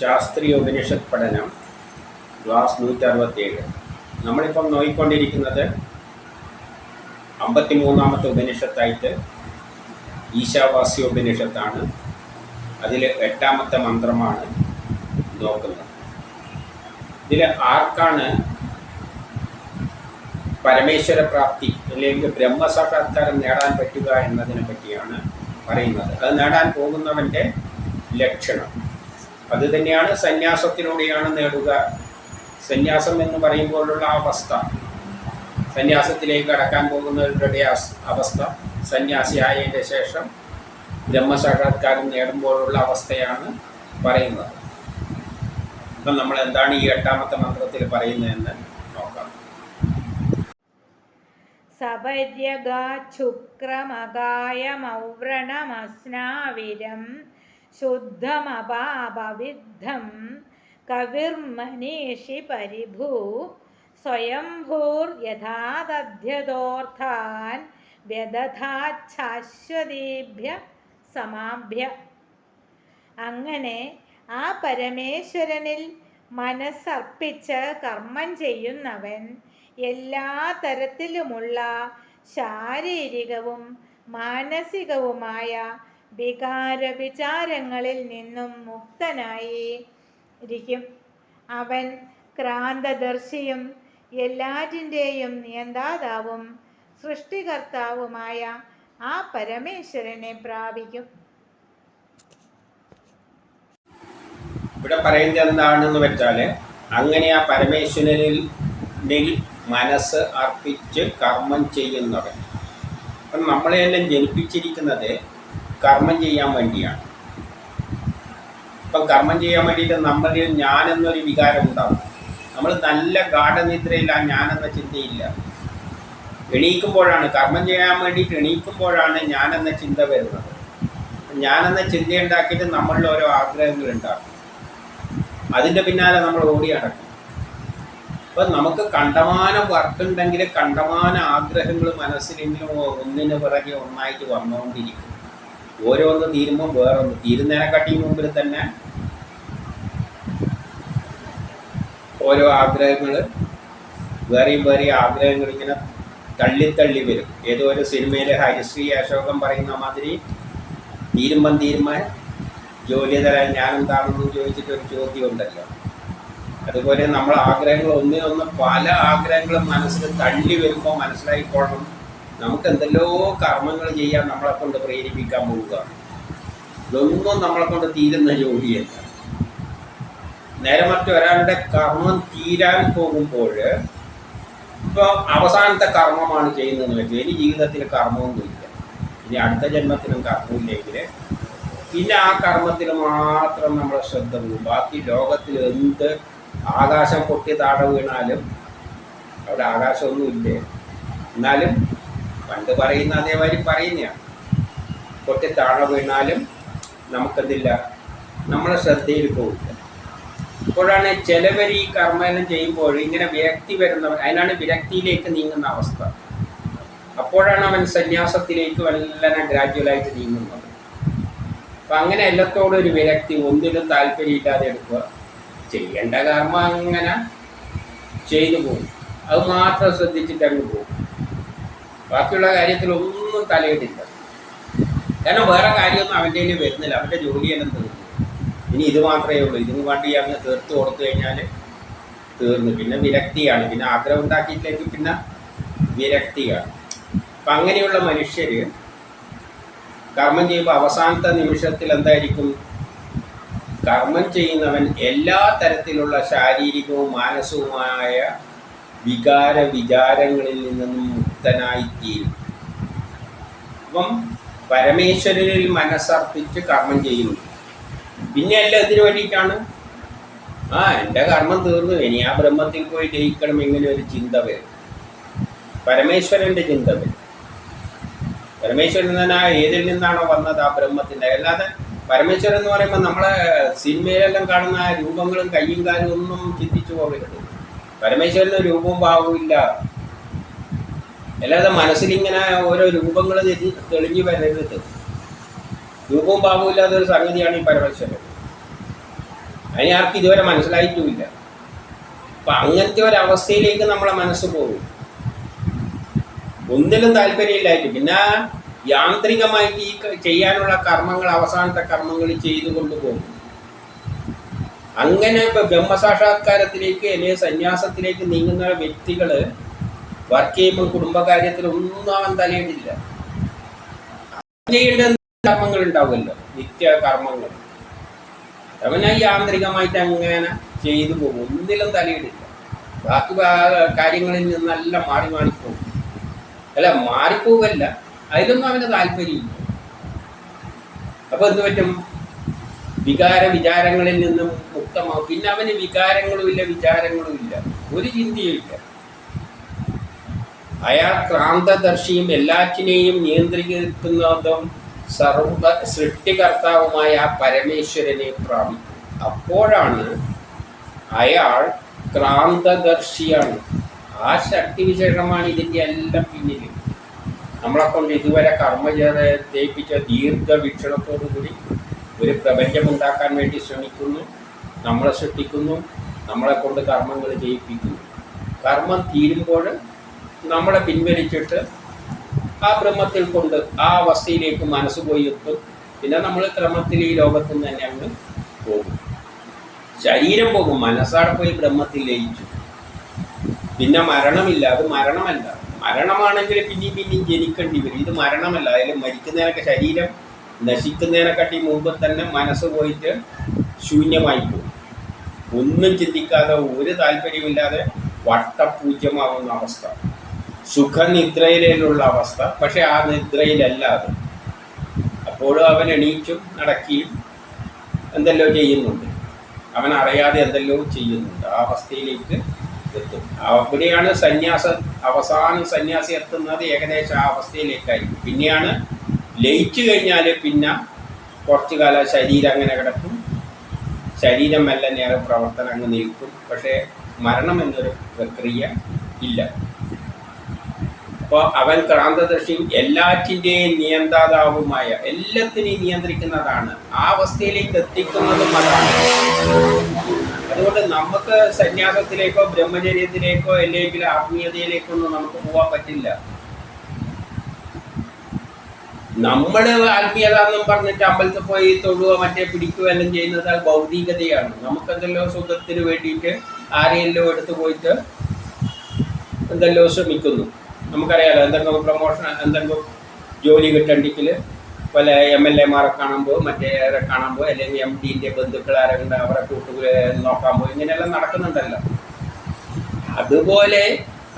ശാസ്ത്രീയ ഉപനിഷത് പഠനം ക്ലാസ് നൂറ്റി അറുപത്തിയേഴ് നമ്മളിപ്പം നോക്കിക്കൊണ്ടിരിക്കുന്നത് അമ്പത്തി മൂന്നാമത്തെ ഉപനിഷത്തായിട്ട് ഈശാവാസ്യ ഉപനിഷത്താണ്. അതിൽ എട്ടാമത്തെ മന്ത്രമാണ് നോക്കുന്നത്. ഇതിൽ ആർക്കാണ് പരമേശ്വര പ്രാപ്തി അല്ലെങ്കിൽ ബ്രഹ്മസാക്ഷാത്കാരം നേടാൻ പറ്റുക എന്നതിനെ പറ്റിയാണ് പറയുന്നത്. അത് നേടാൻ പോകുന്നവന്റെ ലക്ഷണം. അത് തന്നെയാണ് സന്യാസത്തിലൂടെയാണ് നേടുക. സന്യാസം എന്ന് പറയുമ്പോഴുള്ള അവസ്ഥ. സന്യാസത്തിലേക്ക് കടക്കാൻ പോകുന്നവരുടെ അവസ്ഥ. സന്യാസിയായതിന്റെ ശേഷം ബ്രഹ്മസാക്ഷാത്കാരം നേടുമ്പോഴുള്ള അവസ്ഥയാണ് പറയുന്നത്. അപ്പം നമ്മൾ എന്താണ് ഈ എട്ടാമത്തെ മന്ത്രത്തിൽ പറയുന്നതെന്ന് നോക്കാം. ശുദ്ധമപാപവിദ്ധം കവിർമനീഷി പരിഭൂ സ്വയംഭൂർയഥാദധ്യതോർത്ഥാൻ വ്യദധാച്ഛാശ്വതീഭ്യ സമാഭ്യ. അങ്ങനെ ആ പരമേശ്വരനിൽ മനസ്സർപ്പിച്ച് കർമ്മം ചെയ്യുന്നവൻ എല്ലാ തരത്തിലുമുള്ള ശാരീരികവും മാനസികവുമായ വികാര വിചാരങ്ങളിൽ നിന്നും മുക്തനായി ഇരിക്കും. അവൻ ക്രാന്തദർശിയും എല്ലാറ്റിന്റെയും നിയന്താതാവും സൃഷ്ടികർത്താവുമായ ആ പരമേശ്വരനെ പ്രാപിക്കും. ഇവിടെ പറയുന്നത് എന്താണെന്ന് വെച്ചാൽ അങ്ങനെ ആ പരമേശ്വരനിൽ നിൽ മനസ്സ് അർപ്പിച്ച് കർമ്മം ചെയ്യുന്നവൻ. അപ്പം നമ്മളെയെല്ലാം ജനിപ്പിച്ചിരിക്കുന്നത് കർമ്മം ചെയ്യാൻ വേണ്ടിയാണ്. ഇപ്പം കർമ്മം ചെയ്യാൻ വേണ്ടിയിട്ട് നമ്മളിൽ ഞാനെന്നൊരു വികാരം ഉണ്ടാവും. നമ്മൾ നല്ല ഗാഠനിദ്രയില്ല എന്ന ചിന്തയില്ല. എണീക്കുമ്പോഴാണ് കർമ്മം ചെയ്യാൻ വേണ്ടിയിട്ട് എണീക്കുമ്പോഴാണ് എന്ന ചിന്ത വരുന്നത്. ഞാനെന്ന ചിന്ത ഉണ്ടാക്കിയിട്ട് നമ്മളിൽ ഓരോ ആഗ്രഹങ്ങൾ ഉണ്ടാക്കും. അതിന്റെ പിന്നാലെ നമ്മൾ ഓടി അടക്കും അപ്പം നമുക്ക് കണ്ടമാന വർക്കുണ്ടെങ്കിൽ കണ്ടമാന ആഗ്രഹങ്ങൾ മനസ്സിലെങ്കിലും ഒന്നിന് പിറകെ ഒന്നായിട്ട് വന്നുകൊണ്ടിരിക്കും. ഓരോന്ന് തീരുമ്പോൾ വേറൊന്ന്. തീരുന്നതിനെക്കാട്ടിയും മുമ്പിൽ തന്നെ ഓരോ ആഗ്രഹങ്ങൾ വേറെയും വേറെയും ആഗ്രഹങ്ങൾ ഇങ്ങനെ തള്ളിത്തള്ളി വരും. ഏതോ ഒരു സിനിമയിൽ ഹരിശ്രീ അശോകം പറയുന്ന മാതിരി തീരുമ്പം തീരുമാൻ ജോലി തരാൻ ഞാനെന്താണെന്ന് ചോദിച്ചിട്ട് ഒരു ചോദ്യം ഉണ്ടല്ലോ അതുപോലെ നമ്മൾ ആഗ്രഹങ്ങൾ ഒന്നിനൊന്ന് പല ആഗ്രഹങ്ങളും മനസ്സിൽ തള്ളി വരുമ്പോൾ മനസ്സിലായിക്കോളണം. നമുക്ക് എന്തെല്ലോ കർമ്മങ്ങൾ ചെയ്യാൻ നമ്മളെ കൊണ്ട് പ്രേരിപ്പിക്കാൻ പോവുക. ഇതൊന്നും നമ്മളെ കൊണ്ട് തീരുന്ന ജോലിയല്ല. നേരെ മറ്റു ഒരാളുടെ കർമ്മം തീരാൻ പോകുമ്പോൾ ഇപ്പോൾ അവസാനത്തെ കർമ്മമാണ് ചെയ്യുന്നതെന്ന് വെച്ചാൽ ഇനി ജീവിതത്തിൽ കർമ്മമൊന്നുമില്ല. ഇനി അടുത്ത ജന്മത്തിലും കർമ്മമില്ലെങ്കിൽ പിന്നെ ആ കർമ്മത്തിൽ മാത്രം നമ്മളെ ശ്രദ്ധ പോകും. ബാക്കി ലോകത്തിൽ എന്ത് ആകാശം പൊട്ടി താഴെ വീണാലും അവിടെ ആകാശമൊന്നുമില്ലേ? എന്നാലും പണ്ട് പറയുന്ന അതേമാതിരി പറയുന്നതാണ് പൊട്ടി താഴെ വീണാലും നമുക്കതില്ല നമ്മളെ ശ്രദ്ധയിൽ പോകില്ല അപ്പോഴാണ് ചിലവർ ഈ കർമ്മനം ചെയ്യുമ്പോൾ ഇങ്ങനെ വിരക്തി വരുന്ന അതിനാണ് വിരക്തിയിലേക്ക് നീങ്ങുന്ന അവസ്ഥ. അപ്പോഴാണ് അവൻ സന്യാസത്തിലേക്ക് വല്ലനെ ഗ്രാജുവലായിട്ട് നീങ്ങുന്നത്. അപ്പം അങ്ങനെ എല്ലാത്തോടും ഒരു വിരക്തി ഒന്നിലും താല്പര്യമില്ലാതെ എടുക്കുക. ചെയ്യേണ്ട കർമ്മം അങ്ങനെ ചെയ്തു പോകും. അത് മാത്രം ശ്രദ്ധിച്ചിട്ട് അങ്ങ് പോകും. ബാക്കിയുള്ള കാര്യത്തിൽ ഒന്നും തലയിട്ടില്ല കാരണം വേറെ കാര്യമൊന്നും അവന്റെ കയ്യിൽ വരുന്നില്ല. അവന്റെ ജോലി തന്നെ തീർന്നു. ഇനി ഇത് മാത്രമേ ഉള്ളൂ. ഇതിന് വേണ്ടി അങ്ങ് തീർത്ത് കൊടുത്തു കഴിഞ്ഞാൽ തീർന്നു. പിന്നെ വിരക്തിയാണ്. പിന്നെ ആഗ്രഹം ഉണ്ടാക്കിയിട്ടില്ലെങ്കിൽ പിന്നെ വിരക്തിയാണ്. അപ്പം അങ്ങനെയുള്ള മനുഷ്യർ കർമ്മം ചെയ്യുമ്പോൾ അവസാനത്തെ നിമിഷത്തിൽ എന്തായിരിക്കും? കർമ്മം ചെയ്യുന്നവൻ എല്ലാ തരത്തിലുള്ള ശാരീരികവും മാനസികവുമായ വികാര വിചാരങ്ങളിൽ നിന്നും മുക്തനായിത്തീരും അപ്പം പരമേശ്വരനിൽ മനസ്സർപ്പിച്ച് കർമ്മം ചെയ്യുന്നു. പിന്നെ എല്ലാം ഇതിനു വേണ്ടിയിട്ടാണ്? ആ എന്റെ കർമ്മം തീർന്നു. ഇനി ആ ബ്രഹ്മത്തിൽ പോയി ജയിക്കണം ഇങ്ങനെ ഒരു ചിന്ത വരും? പരമേശ്വരന്റെ ചിന്ത വരും. പരമേശ്വരൻ തന്നെ ഏതിൽ നിന്നാണോ വന്നത് ആ ബ്രഹ്മത്തിന്റെ അല്ലാതെ പരമേശ്വരൻ എന്ന് പറയുമ്പോൾ നമ്മളെ സിനിമയിലെല്ലാം കാണുന്ന രൂപങ്ങളും കയ്യും കാലും ഒന്നും ചിന്തിച്ചു പോകരുത്. പരമേശ്വരന് രൂപവും ഭാവവും ഇല്ല. അല്ലാതെ മനസ്സിലിങ്ങനെ ഓരോ രൂപങ്ങൾ തെളിഞ്ഞു വരരുത്. രൂപവും ഭാവവും ഇല്ലാത്ത ഒരു സംഗതിയാണ് ഈ പരമേശ്വരൻ. അതിനെ ആർക്കും ഇതുവരെ മനസ്സിലായിട്ടുമില്ല. അപ്പൊ അങ്ങനത്തെ ഒരവസ്ഥയിലേക്ക് നമ്മളെ മനസ്സ് പോകും. ഒന്നിലും താല്പര്യമില്ലായിട്ട് പിന്നെ യാന്ത്രികമായിട്ട് ഈ ചെയ്യാനുള്ള കർമ്മങ്ങൾ അവസാനത്തെ കർമ്മങ്ങൾ ചെയ്തു കൊണ്ടുപോകും അങ്ങനെ ഇപ്പൊ ബ്രഹ്മസാക്ഷാത്കാരത്തിലേക്ക് അല്ലെങ്കിൽ സന്യാസത്തിലേക്ക് നീങ്ങുന്ന വ്യക്തികൾ വർക്ക് ചെയ്യുമ്പോൾ കുടുംബകാര്യത്തിൽ ഒന്നും അവൻ തലയിടില്ല കർമ്മങ്ങൾ ഉണ്ടാവുമല്ലോ. നിത്യ കർമ്മങ്ങൾ. അവനെ യാന്ത്രികമായിട്ട് അങ്ങനെ ചെയ്തു പോകും. ഒന്നിലും തലയിടില്ല. ബാക്കി കാര്യങ്ങളിൽ നിന്നെല്ലാം മാറി മാറിപ്പോകും. അല്ല മാറിപ്പോവല്ല. അതിലൊന്നും അവന് താല്പര്യമില്ല. അപ്പൊ എന്ത് പറ്റും? വികാര വിചാരങ്ങളിൽ നിന്നും മുക്തമാവും. പിന്നെ അവന് വികാരങ്ങളുമില്ല വിചാരങ്ങളുമില്ല ഒരു ചിന്തയുമില്ല അയാൾ ക്രാന്തദർശിയും എല്ലാറ്റിനെയും നിയന്ത്രിക്കുന്നതും സർവ സൃഷ്ടികർത്താവുമായ ആ പരമേശ്വരനെ പ്രാപിക്കും. അപ്പോഴാണ് അയാൾ ക്രാന്തദർശിയാണ്. ആ ശക്തി വിശേഷമാണ് ഇതിന്റെ എല്ലാം പിന്നിൽ നമ്മളെ കൊണ്ട് ഇതുവരെ കർമ്മ തേപ്പിച്ച ദീർഘവീക്ഷണത്തോടുകൂടി ഒരു പ്രപഞ്ചമുണ്ടാക്കാൻ വേണ്ടി ശ്രമിക്കുന്നു നമ്മളെ സൃഷ്ടിക്കുന്നു നമ്മളെ കൊണ്ട് കർമ്മങ്ങൾ ജയിപ്പിക്കുന്നു. കർമ്മം തീരുമ്പോൾ നമ്മളെ പിൻവലിച്ചിട്ട് ആ ബ്രഹ്മത്തിൽ കൊണ്ട് ആ അവസ്ഥയിലേക്ക് മനസ്സ് പോയി എത്തും. പിന്നെ നമ്മൾ ക്രമത്തിൽ ഈ ലോകത്തിൽ നിന്ന് തന്നെ അങ്ങ് പോകും. ശരീരം പോകും. മനസ്സാടെ പോയി ബ്രഹ്മത്തിൽ ലയിച്ചു. പിന്നെ മരണമില്ല. അത് മരണമല്ല. മരണമാണെങ്കിൽ പിന്നെയും പിന്നെയും ജനിക്കേണ്ടി വരും. ഇത് മരണമല്ല. അതിൽ മരിക്കുന്നതിനൊക്കെ ശരീരം നശിക്കുന്നതിനെക്കാട്ടി മുമ്പ് തന്നെ മനസ്സ് പോയിട്ട് ശൂന്യമായി പോകും. ഒന്നും ചിന്തിക്കാതെ ഒരു താല്പര്യമില്ലാതെ വട്ടപൂജ്യമാവുന്ന അവസ്ഥ. സുഖനിദ്രയിലുള്ള അവസ്ഥ പക്ഷെ ആ നിദ്രയിലല്ല അത്. അപ്പോഴും അവൻ എണീച്ചും നടക്കുകയും എന്തെല്ലോ ചെയ്യുന്നുണ്ട്. അവൻ അറിയാതെ എന്തെല്ലോ ചെയ്യുന്നുണ്ട്. ആ അവസ്ഥയിലേക്ക് എത്തും. അവിടെയാണ് സന്യാസ അവസാനം സന്യാസി എത്തുന്നത് ഏകദേശം ആ അവസ്ഥയിലേക്കായിരിക്കും പിന്നെയാണ് ലയിച്ചു കഴിഞ്ഞാൽ പിന്നെ കുറച്ചു കാലം ശരീരം അങ്ങനെ കിടക്കും. ശരീരം മെല്ലെ നേരെ പ്രവർത്തനം അങ്ങ് നിൽക്കും. പക്ഷേ മരണം എന്നൊരു പ്രക്രിയ ഇല്ല. അപ്പോൾ അവൻ ക്രാന്തദർശി എല്ലാറ്റിന്റെയും നിയന്താതാവുമായ എല്ലാത്തിനെയും നിയന്ത്രിക്കുന്നതാണ്. ആ അവസ്ഥയിലേക്ക് എത്തിക്കുന്നതും അതാണ്. അതുകൊണ്ട് നമുക്ക് സന്യാസത്തിലേക്കോ ബ്രഹ്മചര്യത്തിലേക്കോ അല്ലെങ്കിൽ ആത്മീയതയിലേക്കോ ഒന്നും നമുക്ക് പോകാൻ പറ്റില്ല. നമ്മൾ ആത്മീയത എന്നും പറഞ്ഞിട്ട് അമ്പലത്തിൽ പോയി തൊഴുക മറ്റേ പിടിക്കുകയോ എല്ലാം ചെയ്യുന്നത് അത് ഭൗതികതയാണ്. നമുക്കെന്തല്ലോ സുഖത്തിന് വേണ്ടിയിട്ട് ആരെയെല്ലോ എടുത്തു പോയിട്ട് എന്തെല്ലോ ശ്രമിക്കുന്നു. നമുക്കറിയാലോ എന്തെങ്കിലും പ്രൊമോഷൻ എന്തെങ്കിലും ജോലി കിട്ടണ്ടെങ്കിൽ പല എം എൽ എമാരെ കാണുമ്പോൾ മറ്റേ കാണുമ്പോൾ അല്ലെങ്കിൽ എം ഡിന്റെ ബന്ധുക്കൾ ആരെങ്കിലും അവരെ കൂട്ടുക നോക്കാൻ പോയി ഇങ്ങനെയെല്ലാം നടക്കുന്നുണ്ടല്ലോ. അതുപോലെ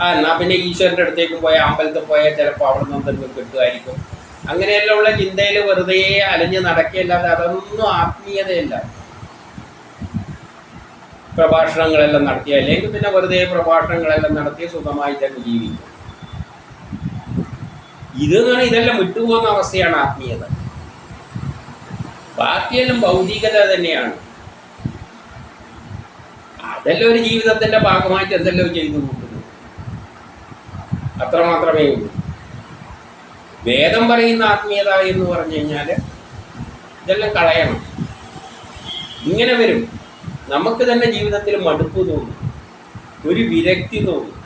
ആ എന്നാൽ പിന്നെ ഈശ്വരന്റെ അടുത്തേക്കും പോയാൽ അമ്പലത്തിൽ പോയാൽ ചിലപ്പോൾ അവിടെ നിന്ന് എന്തെങ്കിലും കിട്ടുമായിരിക്കും. അങ്ങനെയെല്ലാം ഉള്ള ചിന്തയിൽ വെറുതെ അലഞ്ഞ് നടക്കുകയല്ലാതെ അതൊന്നും ആത്മീയതയല്ല. പ്രഭാഷണങ്ങളെല്ലാം നടത്തി അല്ലെങ്കിൽ പിന്നെ വെറുതെ പ്രഭാഷണങ്ങളെല്ലാം നടത്തി സുഖമായി തന്നെ ജീവിക്കും. ഇതെന്ന് പറഞ്ഞാൽ ഇതെല്ലാം വിട്ടുപോകുന്ന അവസ്ഥയാണ് ആത്മീയത. ബാക്കിയെല്ലാം ഭൗതികത തന്നെയാണ്. അതെല്ലാം ഒരു ജീവിതത്തിന്റെ ഭാഗമായിട്ട് എന്തെല്ലോ ചെയ്തു കൂട്ടുന്നു. അത്രമാത്രമേ ഉള്ളൂ. വേദം പറയുന്ന ആത്മീയത എന്ന് പറഞ്ഞു കഴിഞ്ഞാൽ ഇതെല്ലാം കളയണം. ഇങ്ങനെ വരും. നമുക്ക് തന്നെ ജീവിതത്തിൽ മടുപ്പ് തോന്നും. ഒരു വിരക്തി തോന്നും.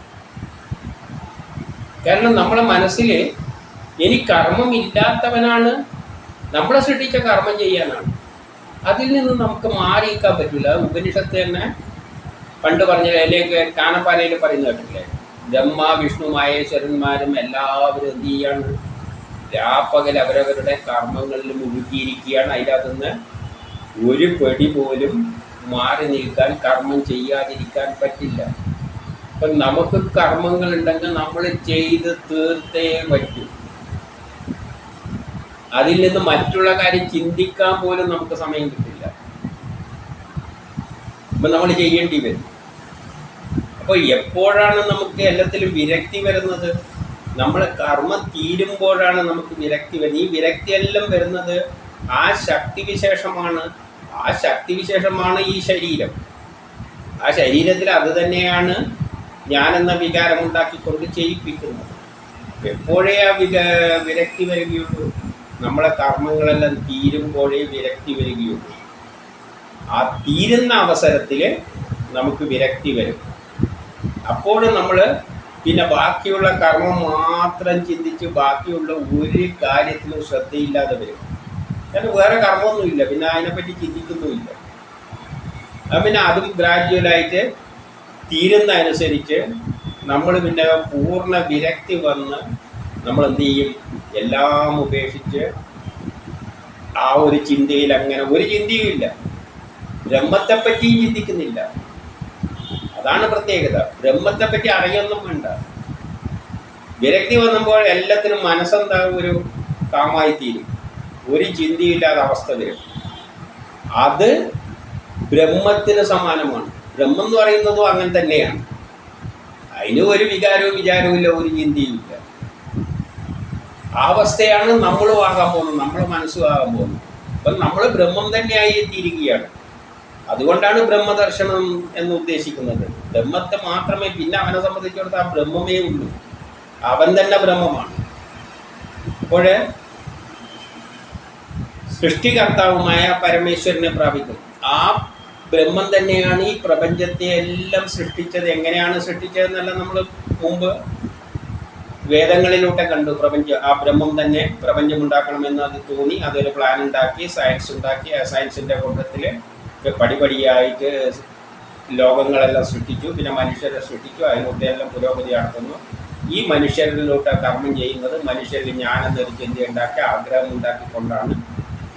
കാരണം നമ്മളെ മനസ്സിൽ ഇനി കർമ്മം ഇല്ലാത്തവനാണ്. നമ്മളെ സൃഷ്ടിച്ച കർമ്മം ചെയ്യാനാണ്. അതിൽ നിന്ന് നമുക്ക് മാറിയിക്കാൻ പറ്റില്ല ഉപനിഷത്ത് തന്നെ പണ്ട് പറഞ്ഞ അല്ലെങ്കിൽ കാനപ്പാലയിൽ പറയുന്ന കേട്ടില്ലേ ബ്രഹ്മ വിഷ്ണു മഹേശ്വരന്മാരും എല്ലാവരും എന്ത് ചെയ്യാണ്? രാപ്പകൽ അവരവരുടെ കർമ്മങ്ങളിൽ മുഴുകിയിരിക്കുകയാണ്. അതിനകത്തുനിന്ന് ഒരു പെടി പോലും മാറി നിൽക്കാൻ കർമ്മം ചെയ്യാതിരിക്കാൻ പറ്റില്ല. അപ്പം നമുക്ക് കർമ്മങ്ങൾ ഉണ്ടെങ്കിൽ നമ്മൾ ചെയ്ത് തീർത്തേ പറ്റൂ. അതിൽ നിന്ന് മറ്റുള്ള കാര്യം ചിന്തിക്കാൻ പോലും നമുക്ക് സമയം കിട്ടില്ല. അപ്പം നമ്മൾ ചെയ്യേണ്ടി വരും. അപ്പോൾ എപ്പോഴാണ് നമുക്ക് എല്ലാത്തിലും വിരക്തി വരുന്നത്? നമ്മൾ കർമ്മം തീരുമ്പോഴാണ് നമുക്ക് വിരക്തി വരുന്നത്. ഈ വിരക്തി എല്ലാം വരുന്നത് ആ ശക്തിവിശേഷമാണ് ആ ശക്തിവിശേഷമാണ് ഈ ശരീരം. ആ ശരീരത്തിൽ അത് തന്നെയാണ് ഞാനെന്ന വികാരം ഉണ്ടാക്കിക്കൊണ്ട് ചെയ്യിപ്പിക്കുന്നത്. എപ്പോഴേ ആ വിക വിരക്തി വരികയുള്ളൂ? നമ്മളെ കർമ്മങ്ങളെല്ലാം തീരുമ്പോഴേ വിരക്തി വരികയുള്ളൂ. ആ തീരുന്ന അവസരത്തിൽ നമുക്ക് വിരക്തി വരും. അപ്പോൾ നമ്മൾ പിന്നെ ബാക്കിയുള്ള കർമ്മം മാത്രം ചിന്തിച്ച് ബാക്കിയുള്ള ഒരു കാര്യത്തിലും ശ്രദ്ധയില്ലാതെ വരും. കാരണം വേറെ കർമ്മമൊന്നുമില്ല. പിന്നെ അതിനെപ്പറ്റി ചിന്തിക്കുന്നുമില്ല പിന്നെ അതും ഗ്രാജുവലായിട്ട് തീരുന്ന അനുസരിച്ച് നമ്മൾ പിന്നെ പൂർണ വിരക്തി വന്ന് നമ്മൾ എന്ത് ചെയ്യും? എല്ലാം ഉപേക്ഷിച്ച് ആ ഒരു ചിന്തയിൽ അങ്ങനെ ഒരു ചിന്തയും ഇല്ല. ബ്രഹ്മത്തെപ്പറ്റിയും ചിന്തിക്കുന്നില്ല. അതാണ് പ്രത്യേകത. ബ്രഹ്മത്തെപ്പറ്റി അറിയൊന്നും വേണ്ട. വിരക്തി വന്നപ്പോൾ എല്ലാത്തിനും മനസ്സെന്താ ഒരു കാമായി തീരും ഒരു ചിന്തയില്ലാത്ത അവസ്ഥ വരും. അത് ബ്രഹ്മത്തിന് സമാനമാണ്. ബ്രഹ്മം എന്ന് പറയുന്നതും അങ്ങനെ തന്നെയാണ്. അതിന് ഒരു വികാരവും വിചാരവും ഇല്ല ഒരു ചിന്തയും ഇല്ല. ആ അവസ്ഥയാണ് നമ്മളും ആകാൻ പോകുന്നത് നമ്മളെ മനസ്സും ആകാൻ പോകുന്നത്. അപ്പം നമ്മൾ ബ്രഹ്മം തന്നെയായി എത്തിയിരിക്കുകയാണ്. അതുകൊണ്ടാണ് ബ്രഹ്മദർശനം എന്ന് ഉദ്ദേശിക്കുന്നത്. ബ്രഹ്മത്തെ മാത്രമേ പിന്നെ അവനെ സംബന്ധിച്ചിടത്തോളം ആ ബ്രഹ്മമേ ഉള്ളൂ. അവൻ തന്നെ ബ്രഹ്മമാണ്. അപ്പോൾ സൃഷ്ടികർത്താവുമായ പരമേശ്വരനെ പ്രാപിക്കും. ആ ബ്രഹ്മം തന്നെയാണ് ഈ പ്രപഞ്ചത്തെ എല്ലാം സൃഷ്ടിച്ചത്. എങ്ങനെയാണ് സൃഷ്ടിച്ചതെന്നല്ല നമ്മൾ മുമ്പ് വേദങ്ങളിലൂടെ കണ്ടു. പ്രപഞ്ചം ആ ബ്രഹ്മം തന്നെ പ്രപഞ്ചം ഉണ്ടാക്കണമെന്ന് അത് തോന്നി. അതൊരു പ്ലാൻ ഉണ്ടാക്കി സയൻസ് ഉണ്ടാക്കി ആ സയൻസിന്റെ കൂട്ടത്തിൽ പടിപടിയായിട്ട് ലോകങ്ങളെല്ലാം സൃഷ്ടിച്ചു. പിന്നെ മനുഷ്യരെ സൃഷ്ടിച്ചു. അതിലൂടെ എല്ലാം പുരോഗതി നടത്തുന്നു. ഈ മനുഷ്യരിലോട്ട് കർമ്മം ചെയ്യുന്നത് മനുഷ്യരിൽ ജ്ഞാനെന്നൊരു ചിന്ത ഉണ്ടാക്കി ആഗ്രഹം ഉണ്ടാക്കിക്കൊണ്ടാണ്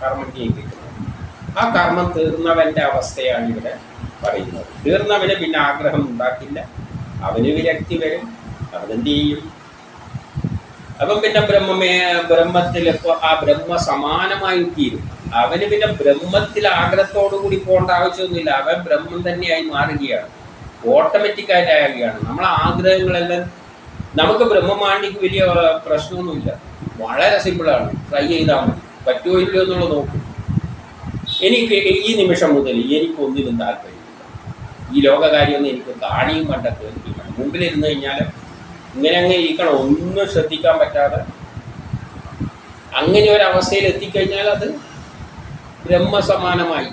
കർമ്മം ചെയ്യിപ്പിക്കുന്നത്. ആ കർമ്മം തീർന്നവന്റെ അവസ്ഥയാണ് ഇവിടെ പറയുന്നത്. തീർന്നവന് പിന്നെ ആഗ്രഹം ഉണ്ടാക്കില്ല. അവന് വിരക്തി വരും. അവനെന്ത് ചെയ്യും? അപ്പം പിന്നെ ബ്രഹ്മമേ ബ്രഹ്മത്തിൽ ആ ബ്രഹ്മ സമാനമായി തീരും. അവന് പിന്നെ ബ്രഹ്മത്തിൽ ആഗ്രഹത്തോടു കൂടി പോകേണ്ട ആവശ്യമൊന്നുമില്ല. അവൻ ബ്രഹ്മം തന്നെയായി മാറുകയാണ്. ഓട്ടോമാറ്റിക്കായിട്ട് ആകുകയാണ് നമ്മളെ ആഗ്രഹങ്ങളെല്ലാം നമുക്ക് ബ്രഹ്മമാണ്ടിക്ക് വലിയ പ്രശ്നമൊന്നുമില്ല. വളരെ സിമ്പിളാണ്. ട്രൈ ചെയ്താൽ മതി. പറ്റുമോ ഇല്ലയോ എന്നുള്ളത് നോക്കും. എനിക്ക് ഈ നിമിഷം മുതൽ എനിക്കൊന്നിനും താല്പര്യമില്ല. ഈ ലോകകാര്യമൊന്നും എനിക്ക് കാണിയും കണ്ടെത്തുക മുമ്പിലിരുന്ന് കഴിഞ്ഞാൽ ഇങ്ങനെ അങ്ങ് ഇരിക്കണം. ഒന്നും ശ്രദ്ധിക്കാൻ പറ്റാതെ അങ്ങനെ ഒരു അവസ്ഥയിൽ എത്തിക്കഴിഞ്ഞാൽ അത് ബ്രഹ്മസമാനമായി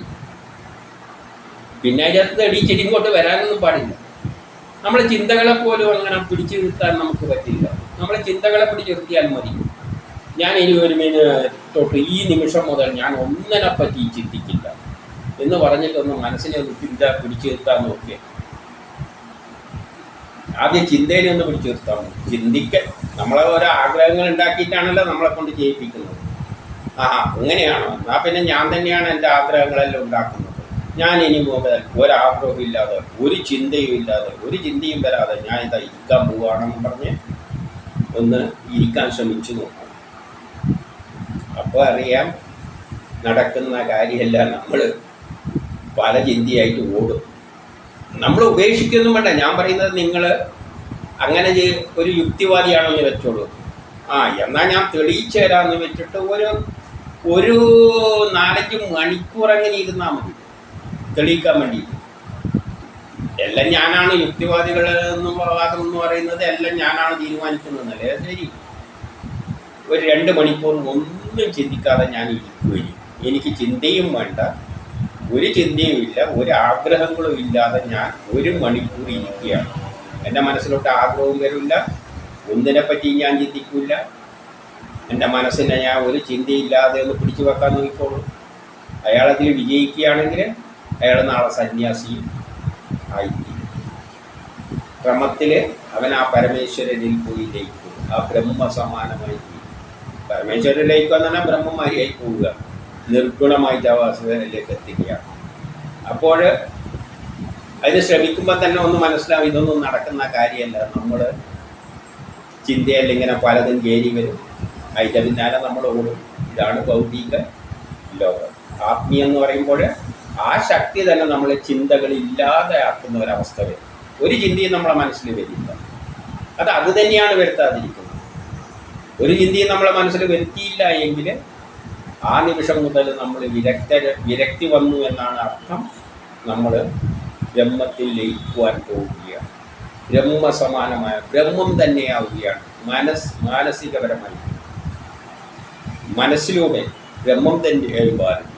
പിന്നെ അതിനകത്ത് എടീച്ചിട്ട് ഇങ്ങോട്ട് വരാനൊന്നും പാടില്ല. നമ്മളെ ചിന്തകളെ പോലും അങ്ങനെ പിടിച്ചു നിർത്താൻ നമുക്ക് പറ്റില്ല. നമ്മളെ ചിന്തകളെ പിടിച്ചു നിർത്തിയാൽ മതി. ഞാൻ ഇനി ഒരു മീന് തൊട്ട് ഈ നിമിഷം മുതൽ ഞാൻ ഒന്നിനെ പറ്റി ചിന്തിക്കില്ല എന്ന് പറഞ്ഞിട്ടൊന്ന് മനസ്സിനെ ഒന്ന് ചിന്ത പിടിച്ചു നിർത്താൻ നോക്കിയേ. ആദ്യം ചിന്തയിൽ ഒന്ന് പിടിച്ചു നിർത്താം ചിന്തിക്കൽ നമ്മളെ ഓരോ ആഗ്രഹങ്ങൾ ഉണ്ടാക്കിയിട്ടാണല്ലോ നമ്മളെ കൊണ്ട് ചെയ്യിപ്പിക്കുന്നത്. ആഹാ അങ്ങനെയാണോ? എന്നാൽ പിന്നെ ഞാൻ തന്നെയാണ് എന്റെ ആഗ്രഹങ്ങളെല്ലാം ഉണ്ടാക്കുന്നത്. ഞാൻ ഇനി മുതൽ ഒരാഗ്രഹവും ഇല്ലാതെ ഒരു ചിന്തയും ഇല്ലാതെ ഒരു ചിന്തയും വരാതെ ഞാൻ ഇതാ ഇരിക്കാൻ പോവുകയാണെന്ന് പറഞ്ഞ് ഒന്ന് ഇരിക്കാൻ ശ്രമിച്ചു നോക്കാം അപ്പോൾ അറിയാം നടക്കുന്ന കാര്യമല്ല നമ്മൾ പല ചിന്തയായിട്ട് ഓടും. നമ്മൾ ഉപേക്ഷിക്കൊന്നും വേണ്ട. ഞാൻ പറയുന്നത് നിങ്ങൾ അങ്ങനെ ഒരു യുക്തിവാദിയാണെന്ന് വെച്ചോളൂ. ആ എന്നാൽ ഞാൻ തെളിയിച്ചു തരാമെന്ന് വെച്ചിട്ട് ഒരു ഒരു നാലഞ്ച് മണിക്കൂർ അങ്ങനെ ഇരുന്നാൽ മതി. തെളിയിക്കാൻ വേണ്ടി എല്ലാം ഞാനാണ് യുക്തിവാദികൾ എന്നും വാദം എന്ന് പറയുന്നത് എല്ലാം ഞാനാണ് തീരുമാനിക്കുന്നതല്ലേ ശരി. ഒരു രണ്ട് മണിക്കൂർ ഒന്നും ചിന്തിക്കാതെ ഞാൻ ഇരിക്കുകയും എനിക്ക് ചിന്തയും വേണ്ട. ഒരു ചിന്തയും ഇല്ല ഒരു ആഗ്രഹങ്ങളും ഇല്ലാതെ ഞാൻ ഒരു മണിക്കൂർ ഇരിക്കുകയാണ്. എന്റെ മനസ്സിലോട്ട് ആഗ്രഹവും വരില്ല ഒന്നിനെ പറ്റി ഞാൻ ചിന്തിക്കില്ല. എന്റെ മനസ്സിനെ ഞാൻ ഒരു ചിന്തയില്ലാതെ ഒന്ന് പിടിച്ചു വെക്കാൻ നോക്കിക്കോളൂ. അയാളതിൽ വിജയിക്കുകയാണെങ്കിൽ അയാൾ നാളെ സന്യാസിയും ആയിരിക്കും. ക്രമത്തിൽ അവൻ ആ പരമേശ്വരനിൽ പോയി ലയിക്കും. ആ ബ്രഹ്മസമാനമായി തീരും പരമേശ്വരൻ ലയിക്കുക എന്ന് പറഞ്ഞാൽ ബ്രഹ്മമാരിയായി പോവുക. നിർഗുണമായിട്ട് ആ വാസുദേവനിലേക്ക് എത്തിക്കുകയാണ് അപ്പോൾ അതിന് ശ്രമിക്കുമ്പോൾ തന്നെ ഒന്ന് മനസ്സിലാവും ഇതൊന്നും നടക്കുന്ന കാര്യമല്ല. നമ്മൾ ചിന്തയല്ല ഇങ്ങനെ പലതും കയറി വരും. അതിന്റെ പിന്നാലെ നമ്മൾ ഓടും. ഇതാണ് ഭൗതിക ലോകം. ആത്മീയം എന്ന് പറയുമ്പോൾ ആ ശക്തി തന്നെ നമ്മളെ ചിന്തകളില്ലാതെ ആക്കുന്ന ഒരവസ്ഥ വരും. ഒരു ചിന്തയും നമ്മളെ മനസ്സിൽ വരില്ല അത് അത് തന്നെയാണ് വരുത്താതിരിക്കുന്നത്. ഒരു ചിന്തയും നമ്മളെ മനസ്സിൽ വരുത്തിയില്ല എങ്കിൽ ആ നിമിഷം മുതൽ നമ്മൾ വിരക്ത വിരക്തി വന്നു എന്നാണ് അർത്ഥം നമ്മൾ ബ്രഹ്മത്തിൽ ലയിക്കുവാൻ പോവുകയാണ് ബ്രഹ്മസമാനമായ ബ്രഹ്മം തന്നെയാവുകയാണ്. മനസ് മാനസികപരമായി. മനസ്സിലൂടെ ബ്രഹ്മം തന്നെ മാറും